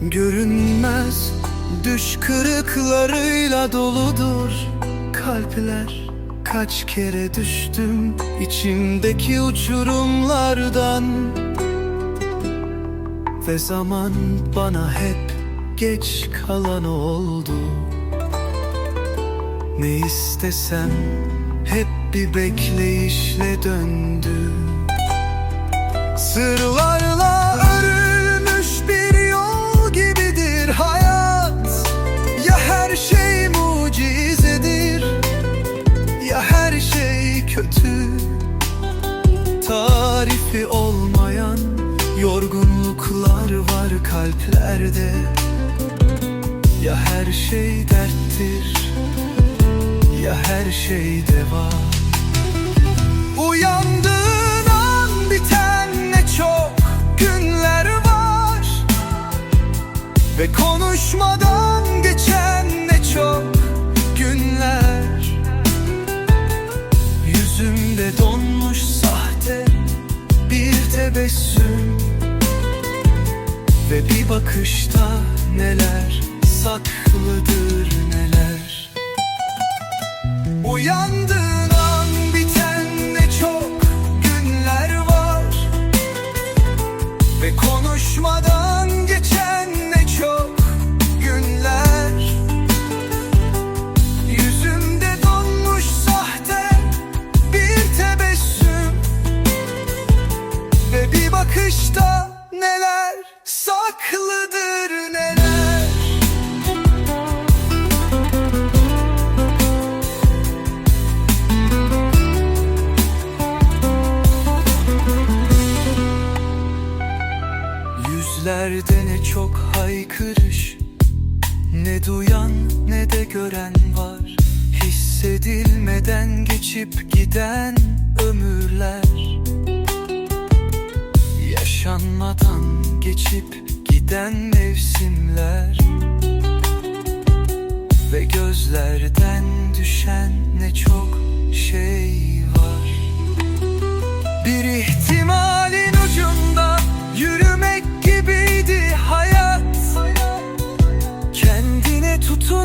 Görünmez düş kırıklarıyla doludur kalpler. Kaç kere düştüm içimdeki uçurumlardan. Ve zaman bana hep geç kalan oldu. Ne istesem hep bir bekleyişle döndü. Sırlarla Tarifi olmayan yorgunluklar var kalplerde. Ya her şey derttir Ya her şey deva Uyandığın an biten ne çok günler var. Ve konuşmadan tebessüm Ve bir bakışta neler saklıdır neler. Uyandığın Yüzlerde ne çok haykırış Ne duyan ne de gören var. Hissedilmeden geçip giden ömürler. Yaşanmadan geçip giden mevsimler. Ve gözlerden düşen ne çok şey